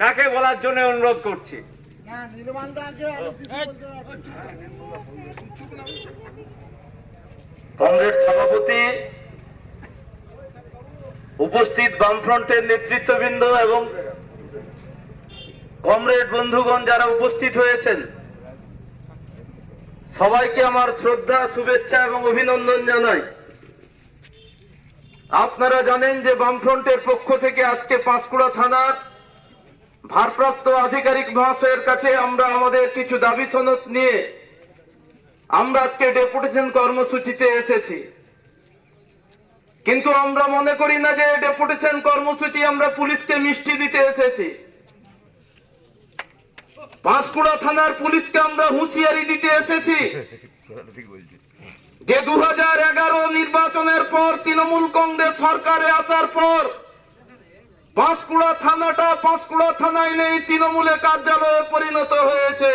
তাকে বলার জন্য অনুরোধ করছি। কংগ্রেস সভাপতি উপস্থিত বামফ্রন্টের নেতৃত্ববৃন্দ এবং কমরেড বন্ধুগণ যারা উপস্থিত হয়েছেন সবাইকে আমার শ্রদ্ধা শুভেচ্ছা এবং অভিনন্দন জানাই আপনারা জানেন যে বামফ্রন্টের পক্ষ থেকে আজকে পাঁশকুড়া থানার ভারপ্রাপ্ত আধিকারিক মহাশয়ের কাছে আমরা আমাদের কিছু দাবি সনদ নিয়ে আমরা আজকে ডেপুটেশন কর্মসূচিতে এসেছি। কিন্তু আমরা মনে করি না যে ডেপুটেশন কর্মসূচি আমরা পুলিশকে মিষ্টি দিতে এসেছি। পাঁশকুড়া থানার পুলিশকে আমরা হুঁশিয়ারি দিতে এসেছি যে দুহাজার এগারো নির্বাচনের পর তৃণমূল কংগ্রেস সরকারে আসার পর পাঁশকুড়া থানাটা পাঁশকুড়া থানায় নেই, তৃণমূলে কার্যালয়ে পরিণত হয়েছে।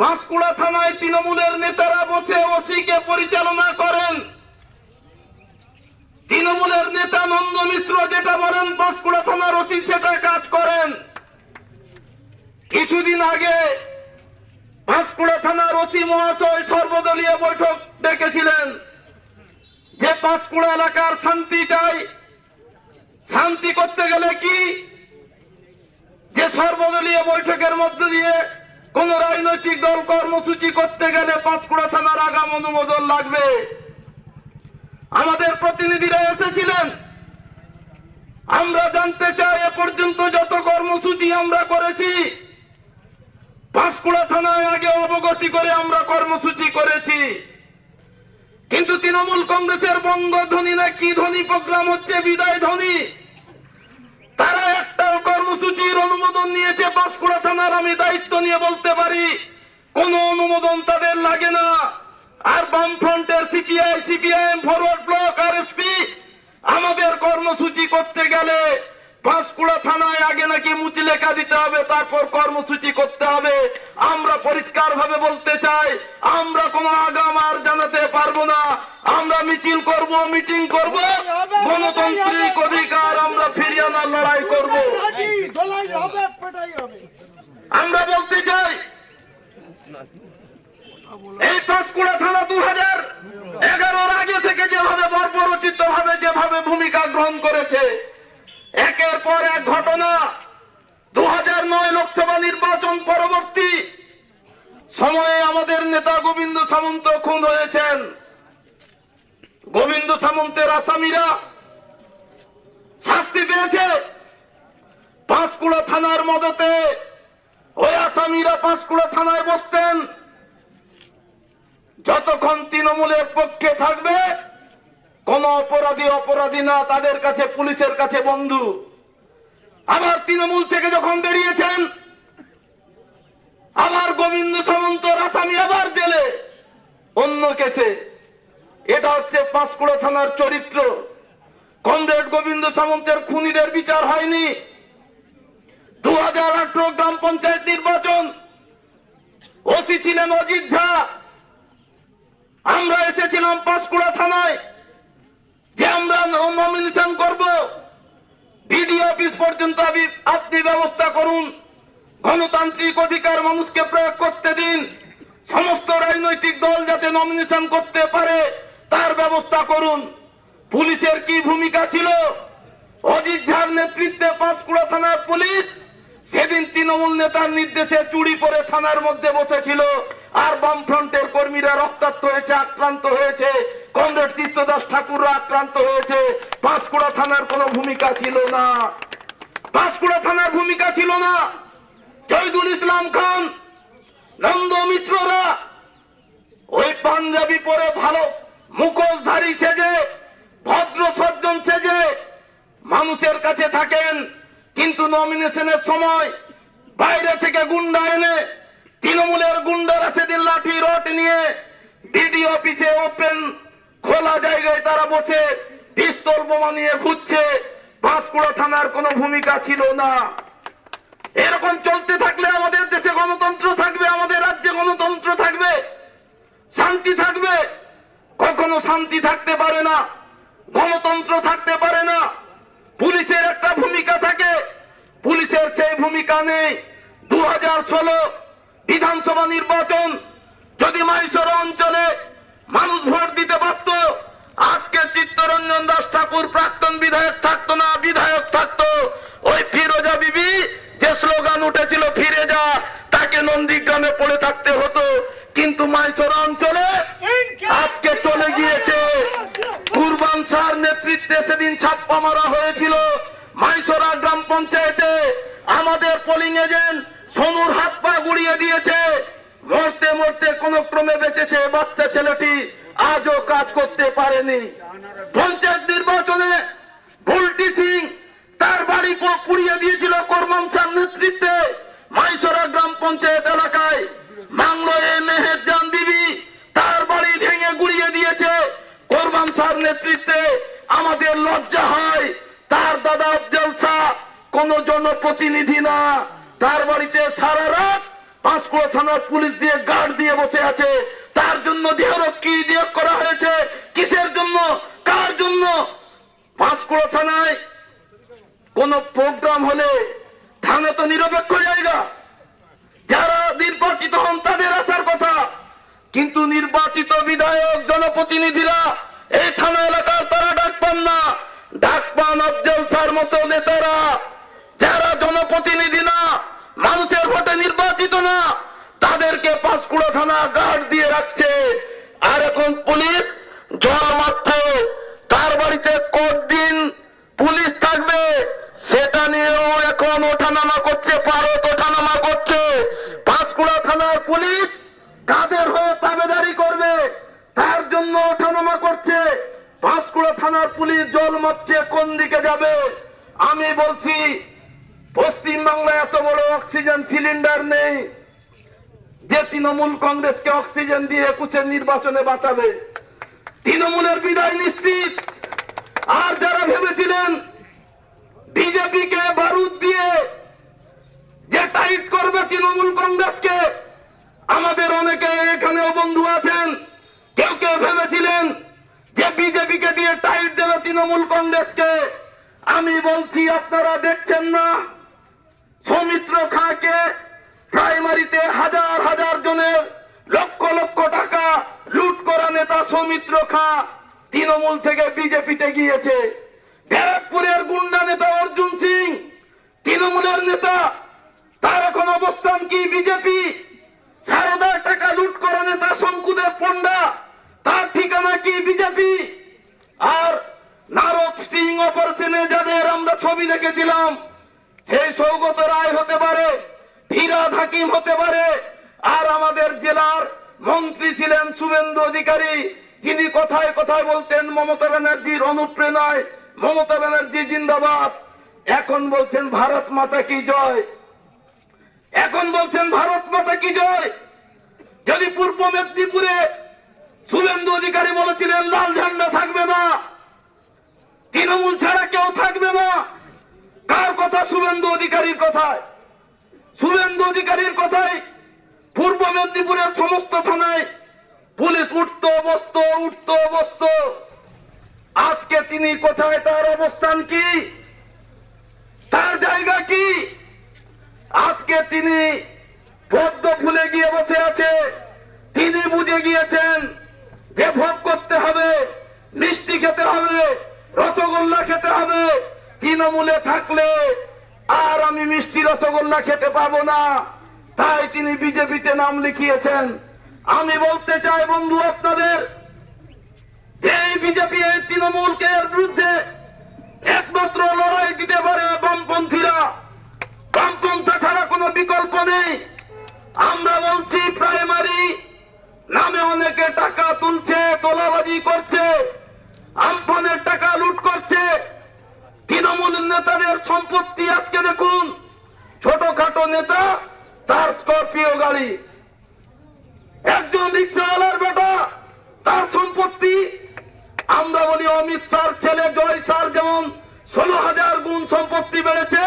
পাঁশকুড়া থানায় তৃণমূলের নেতারা বসে ওসিকে পরিচালনা করেন। তৃণমূলের নেতা নন্দ মিশ্র যেটা বলেন, পাঁশকুড়া থানার ওসি সেটা কাজ করেন। কিছুদিন আগে পাঁশকুড়া থানার ওসি মহাশয় সর্বদলীয় বৈঠক ডেকেছিলেন। যে পাঁশকুড়া এলাকার শান্তি চাই, শান্তি করতে গেলে কি? যে সর্বদলীয় বৈঠকের মধ্য দিয়ে কোন রাজনৈতিক দল কর্মসূচি করতে গেলে পাঁশকুড়া থানার আগাম অনুমোদন লাগবে। আমাদের প্রতিনিধিরা এসেছিলেন। আমরা জানতে চাই এ পর্যন্ত যত কর্মসূচি আমরা করেছি পাঁশকুড়া থানায় আগে অবগতি করে আমরা কর্মসূচি করেছি। কিন্তু তৃণমূল কংগ্রেসের বঙ্গধ্বনি না কি ধ্বনি প্রোগ্রাম হচ্ছে বিদায় ধ্বনি? তারা একটা কর্মসূচির অনুমোদন নিয়েছে পাঁশকুড়া থানার, আমি দায়িত্ব নিয়ে বলতে পারি, কোন অনুমোদন তাদের লাগে না। আর বামফ্রন্টের সিপিআই, সিপিআইএম ফরওয়ার্ড ব্লক, আর এসপি, আমাদের কর্মসূচি করতে গেলে পাঁশকুড়া থানায় আগে নাকি মুচি লেখা দিতে হবে, তারপর কর্মসূচি করতে হবে। আমরা পরিষ্কার ভাবে বলতে চাই, আমরা কোনো আগাম আর জানাতে পারব না। আমরা মিছিল করব, মিটিং করব, গণতান্ত্রিক অধিকার আমরা ফিরিয়ে আনার লড়াই করব। আমরা বলতে চাই, এই পাঁশকুড়া থানা দু হাজার এগারোর আগে থেকে যেভাবে বর্বরচিত ভাবে যেভাবে ভূমিকা গ্রহণ করেছে একের পর এক ঘটনা। দু নয় লোকসভা নির্বাচন পরবর্তী। সময়ে আমাদের নেতা গোবিন্দ সামন্ত খুন হয়েছেন। গোবিন্দ সামন্তের আসামিরা শাস্তি পেয়েছে। পাঁশকুড়া থানার মদতে ওই আসামিরা পাঁশকুড়া থানায় বসতেন। যতক্ষণ তৃণমূলের পক্ষে থাকবে কোন অপরাধী অপরাধী না, তাদের কাছে, পুলিশের কাছে বন্ধু। আবার তৃণমূল থেকে যখন বেরিয়েছেন, আবার গোবিন্দ সামন্ত আসামি আবার জেলে। অন্য কেসে, এটা হচ্ছে পাঁশকুড়া থানার চরিত্র। কমরেড গোবিন্দ সামন্তের খুনিদের বিচার হয়নি। দু হাজার আঠারো গ্রাম পঞ্চায়েত নির্বাচন। ওসি ছিলেন অজিত ঝা। আমরা এসেছিলাম পাঁশকুড়া থানায়। যে আমরা নমিনেশন করব। বিডিও অফিস পর্যন্ত আপনি- আপনি ব্যবস্থা করুন। গণতান্ত্রিক অধিকার মানুষকে প্রয়োগ করতে দিন। সমস্ত রাজনৈতিক দল যাতে নমিনেশন করতে পারে, তার ব্যবস্থা করুন। পুলিশের কি ভূমিকা ছিল? অজিত ঝার নেতৃত্বে পাঁশকুড়া থানার পুলিশ সেদিন তৃণমূল নেতার নির্দেশে চুরি পরে থানার মধ্যে বসেছিল। আর বামফ্রন্টের কর্মীরা রক্তাক্ত হয়েছে, আক্রান্ত হয়েছে। কমরেড তীর্থদাস ঠাকুররা আক্রান্ত হয়েছে। পাঁশকুড়া থানার কোনো ভূমিকা ছিল না। পাঁশকুড়া থানার ভূমিকা ছিল না। জয়দুল ইসলাম খান, নন্দ মিশ্ররা ওই পাঞ্জাবি পরে ভালো মুখোশধারী সেজে, ভদ্র সজ্জন সেজে মানুষের কাছে থাকেন। কিন্তু নমিনেশনের সময় বাইরে থেকে গুন্ডা এনে তৃণমূলের গুন্ডারা সেদিন লাঠি রট নিয়ে ডিডি অফিসে ওপেন খোলা জায়গায় তারা বসে পিস্তল বোমা নিয়ে ঘুরছে। পাঁচকুড়া থানার কোনো ভূমিকা ছিল না। এরকম চলতে থাকলে আমাদের দেশে গণতন্ত্র থাকবে, আমাদের রাজ্যে গণতন্ত্র থাকবে, শান্তি থাকবে। কখনো শান্তি থাকতে পারে না, গণতন্ত্র থাকতে পারে না। পুলিশের একটা ভূমিকা থাকে, পুলিশের সেই ভূমিকা নেই। দু হাজার ষোলো বিধানসভা নির্বাচন যদি মাইশোর অঞ্চলে মানুষ ভোট দিতে পারত আজকে চিত্তরঞ্জন দাস ঠাকুর প্রাক্তন বিধায়ক থাকতো না বিধায়ক থাকতো। ওই ফিরোজা বিবি যে স্লোগান উঠেছিল ফিরে যা তাকে নন্দীগ্রামে পড়ে থাকতে হতো। কিন্তু মাইসর অঞ্চলে আজকে চলে গিয়েছে। কুরবান স্যার নেতৃত্বে সেদিন ছাপ্পা মারা হয়েছিল মাইসরা গ্রাম পঞ্চায়েতে। আমাদের পোলিং এজেন্ট সোনুর হাত পা গুড়িয়ে দিয়েছে। মরতে মরতে কোন ক্রমে বেঁচেছে বাচ্চা ছেলেটি, আজও কাজ করতে পারেনি। পঞ্চায়েত নির্বাচনে ভুলটি সিং তার বাড়ি পুড়িয়ে দিয়েছিল কর্মন নেতৃত্বে মাইসরা গ্রাম পঞ্চায়েত এলাকায়। বাংলো এ মেহেরজান বিবি তার বাড়ি ভেঙে গুড়িয়ে দিয়েছে কোরবান স্যার নেতৃত্বে। আমাদের লজ্জা হয়, তার দাদা শাহ কোন জনপ্রতিনিধি না। তার বাড়িতে সারা রাত পাঁচকুড়া থানার পুলিশ দিয়ে গার্ড দিয়ে বসে আছে। তার জন্য দেহরক্ষী দিয়ে করা হয়েছে? কিসের জন্য? কার জন্য? পাঁচকুড়া থানায় কোন প্রোগ্রাম হলে থানা তো নিরপেক্ষ জায়গা। যারা নির্বাচিত হন তাদের আসার কথা। কিন্তু নির্বাচিত বিধায়ক জনপ্রতিনিধিরা এই থানা এলাকার তারা ডাক পান না। ডাক পান আফজল স্যার মতো নেতারা। যারা জনপ্রতিনিধি না মানুষের ভোটে নির্বাচিত না, তাদেরকে পাঁচকুড়া থানা গার্ড দিয়ে রাখছে। আর এখন পুলিশ জল মাত্র তার বাড়িতে দিন পুলিশ থাকবে, সেটা নিয়েও এখন ওঠানামা করছে ভারত ওঠানামা করছে। পাঁশকুড়া থানার পুলিশ কাদের হয়ে তাবেদারি করবে, তার জন্য ওঠানামা করছে। পাঁশকুড়া থানার পুলিশ জল মাপছে কোন দিকে যাবে? আমি বলছি পশ্চিম বাংলায় এত বড় অক্সিজেন সিলিন্ডার নেই যে তৃণমূল কংগ্রেসকে অক্সিজেন দিয়ে একুশের নির্বাচনে বাঁচাবে। তৃণমূলের বিদায় নিশ্চিত। আর যারা ভেবেছিলেন বিজেপি কে বারুদ দিয়ে যে টাইট করবে তৃণমূল কংগ্রেসকে, আমাদের অনেকে এখানেও বন্ধু আছেন, কেউ কেউ ভেবেছিলেন যে বিজেপি কে দিয়ে টাইট দেবে তৃণমূল কংগ্রেসকে। আমি বলছি, আপনারা দেখছেন না। সৌমিত্র খাঁকে প্রাইমারিতে হাজার হাজার জনের লক্ষ লক্ষ টাকা লুট করা নেতা সৌমিত্র খাঁ তৃণমূল থেকে বিজেপিতে গিয়েছে। ব্যারাকপুরের গুন্ডা নেতা অর্জুন সিং, তৃণমূলের নেতা, তার এখন অবস্থান কি বিজেপি? সারদার টাকা লুট করা নেতা শঙ্কুদেব পণ্ডা, তার ঠিকানা কি বিজেপি? আর নারদ স্টিং অপারেশনে যাদের আমরা ছবি দেখেছিলাম সেই সৌগত রায় হতে পারে ফিরাদ হাকিম হতে পারে, আর আমাদের জেলার মন্ত্রী ছিলেন শুভেন্দু অধিকারী, যিনি কথায় কথায় বলতেন, মমতা ব্যানার্জির অনুপ্রেরণায়, মমতা ব্যানার্জি জিন্দাবাদ। এখন বলছেন, ভারত মাতা কি জয়? এখন বলছেন, ভারত মাতা কি জয়? যদি পূর্ব মেদিনীপুরে শুভেন্দু অধিকারী বলেছিলেন, লাল ঝান্ডা থাকবে না, তৃণমূল ছাড়া কেউ থাকবে না। কার কথা? শুভেন্দু অধিকারীর কথায়। শুভেন্দু অধিকারীর কথায় পূর্ব মেদিনীপুরের সমস্ত থানায় পুলিশ উঠতো, বসতো উঠতো, বসতো। আজকে তিনি কোথায়? তার অবস্থান কি? তার জায়গা কি? আজকে তিনি পদ্ম ফুলে গিয়ে বসে আছে। তিনি বুঝে গিয়েছেন যে ভোগ করতে হবে, মিষ্টি খেতে হবে, রসগোল্লা খেতে হবে। তৃণমূলে থাকলে আর আমি মিষ্টি রসগোল্লা খেতে পাবো না। তাই তিনি বিজেপিতে নাম লিখিয়েছেন। আমি বলতে চাই বন্ধু আপনাদের, এই বিজেপি, এই তৃণমূলকে এর বিরুদ্ধে একমাত্র লড়াই দিতে পারে বামপন্থীরা। বামপন্থা ছাড়া কোনো বিকল্প নেই। আমরা বলছি, প্রাইমারি নামে অনেকে টাকা তুলছে, তোলাবাজি করছে, আমফানের টাকা লুট করছে। তৃণমূল নেতাদের সম্পত্তি আজকে দেখুন। ছোটখাটো নেতা, তার স্করপিও গাড়ি। একজন রিক্সাওয়ালার বেটা, তার সম্পত্তি, আমরা বলি অমিত স্যার ছেলে, জয় স্যার যেমন ষোলো হাজার গুণ সম্পত্তি বেড়েছে,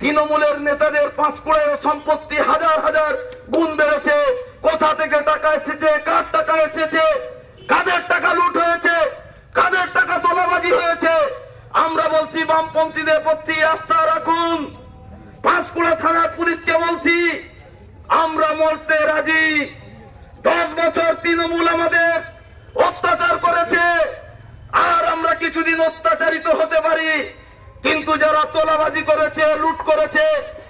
তৃণমূলের নেতাদের পাঁশকুড়ায় সম্পত্তি হাজার হাজার গুণ বেড়েছে। কোথা থেকে টাকা এসেছে, কার টাকা এসেছে, কাদের টাকা লুট হয়েছে, কাদের টাকা তোলাবাজি হয়েছে আমরা বলছি, বামপন্থীদের প্রতি আস্থা রাখুন। পাঁশকুড়া থানার পুলিশকে বলছি, আমরা মরতে রাজি। দশ বছর তৃণমূল আমাদের অত্যাচার করেছে, আর আমরা কিছুদিন অত্যাচারিত হতে পারি। কিন্তু যারা তোলাবাজি করেছে, লুট করেছে,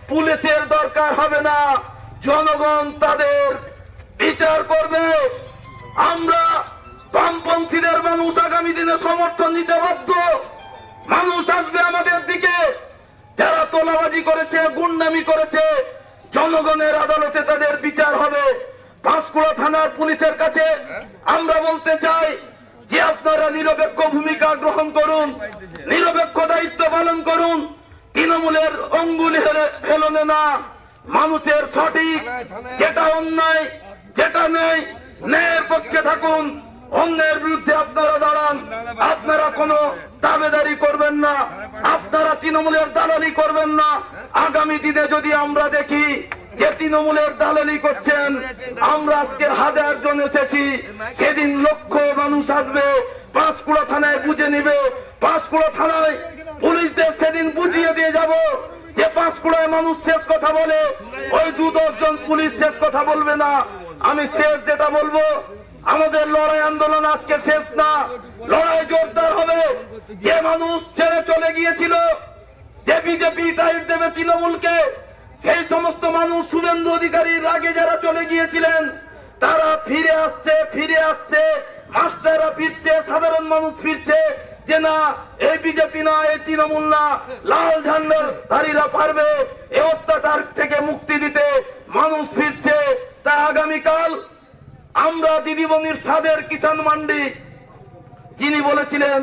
পুলিশের দরকার হবে না। জনগণ তাদের বিচার করবে। আমরা বামপন্থীদের মানুষ আগামী দিনে সমর্থন দিতে বাধ্য। মানুষ আসবে আমাদের দিকে। যারা তোলাবাজি করেছে, গুন্ডামি করেছে, জনগণের আদালতে তাদের বিচার হবে। পাঁশকুড়া থানার পুলিশের কাছে আমরা বলতে চাই যে আপনারা নিরপেক্ষ ভূমিকা গ্রহণ করুন, নিরপেক্ষ দায়িত্ব পালন করুন। তৃণমূলের অঙ্গুলি হেলে- হেলনে না, মানুষের সঠিক, যেটা অন্যায়, যেটা নেই, ন্যায়ের পক্ষে থাকুন। অন্যের বিরুদ্ধে আপনারা দাঁড়ান। আপনারা কোনো দাবেদারি করবেন না। আপনারা তৃণমূলের দালালি করবেন না। আগামী দিনে যদি আমরা দেখি যে তৃণমূলের দালালি করছেন, আমরা আজকে হাজার জন এসেছি। সেদিন লক্ষ মানুষ আসবে পাঁশকুড়া থানায় বুঝে নিবে। পাঁশকুড়া থানায় পুলিশদের সেদিন বুঝিয়ে দিয়ে যাব যে পাঁশকুড়ায় মানুষ শেষ কথা বলে, ওই দু জন পুলিশ শেষ কথা বলবে না। আমি শেষ যেটা বলব আমাদের লড়াই আন্দোলন আজকে শেষ না। লড়াই জোরদার হবে। যে মানুষ ছেড়ে চলে গিয়েছিল, যে বিজেপি টাইট দেবে তৃণমূলকে, সেই সমস্ত মানুষ শুভেন্দু অধিকারীর আগে যারা চলে গিয়েছিলেন, তারা ফিরে আসছে ফিরে আসছে। মাস্টাররা ফিরছে, সাধারণ মানুষ ফিরছে যে না, এই বিজেপি না, এই তৃণমূল না, লাল ঝান্ডাধারীরা পারবে। এই অত্যাচার থেকে মুক্তি দিতে মানুষ ফিরছে। তা আগামীকাল আমরা দিদিমণির সাদের কিষাণ মান্ডি। যিনি বলেছিলেন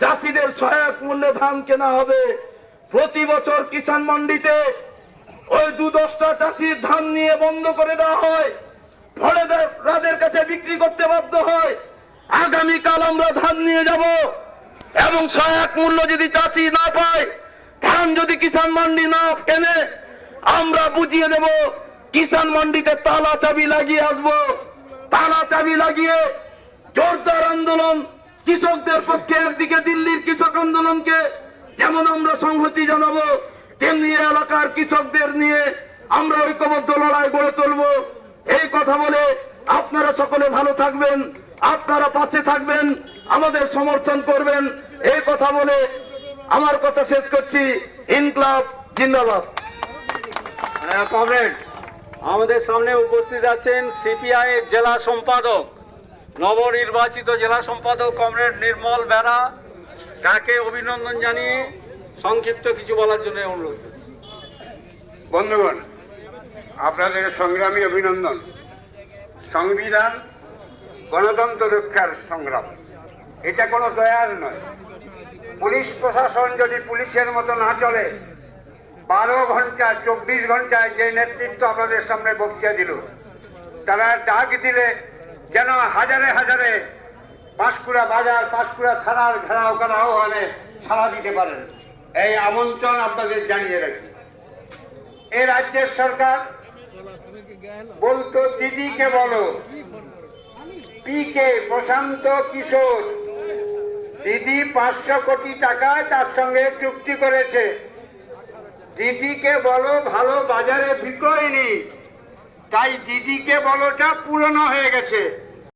চাষিদের সহায়ক মূল্যে ধান কেনা হবে। প্রতি বছর কিষাণ মান্ডিতে ওই দু দশটা চাষির ধান নিয়ে বন্ধ করে দেওয়া হয়। ফলে তাদের কাছে বিক্রি করতে বাধ্য হয়। আগামীকাল আমরা ধান নিয়ে যাব এবং সহায়ক মূল্য যদি চাষি না পায়, ধান যদি কিষাণ মান্ডি না কেনে, আমরা বুঝিয়ে দেব, কিষাণ মান্ডিতে তালা চাবি লাগিয়ে আসব। তালা চাবি লাগিয়ে জোরদার আন্দোলন কৃষকদের পক্ষে একদিকে দিল্লির কৃষক আন্দোলনকে যেমন আমরা সংহতি জানাব তেমনি এলাকার কৃষকদের নিয়ে আমরা ঐক্যবদ্ধ লড়াই গড়ে তুলবো। এই কথা বলে আপনারা সকলে ভালো থাকবেন আপনারা পাশে থাকবেন আমাদের সমর্থন করবেন। এই কথা বলে আমার কথা শেষ করছি। ইনকলাব জিন্দাবাদ। হ্যাঁ, কমরেড আমাদের সামনে উপস্থিত আছেন সিপিআই এর জেলা সম্পাদক, নবনির্বাচিত জেলা সম্পাদক কমরেড নির্মল বেড়া তাকে অভিনন্দন জানিয়ে সংক্ষিপ্ত কিছু বলার জন্য অনুরোধ। বন্ধুগণ, আপনাদের সংগ্রামী অভিনন্দন। সংবিধান গণতন্ত্র রক্ষার সংগ্রাম। এটা কোনো দয়ার নয়। পুলিশ প্রশাসন যদি পুলিশের মতো না চলে বারো ঘণ্টা, চব্বিশ ঘন্টায় যে নেতৃত্ব আপনাদের সামনে বক্তৃতা দিল, তারা ডাক দিলে যেন হাজারে হাজারে পাঁশকুড়া বাজার পাঁশকুড়া থানার ঘেরাও করা আহ্বানে সাড়া দিতে পারেন। এই আমন্ত্রণ আপনাদের জানিয়ে রাখি। এ রাজ্যের সরকার বলতো, দিদিকে বলো, পিকে প্রশান্ত কিশোর, দিদি পাঁচশো কোটি টাকায় তার সঙ্গে চুক্তি করেছে। দিদিকে বলো ভালো বাজারে বিক্রয় নি তাই দিদিকে বলোটা পুরনো হয়ে গেছে।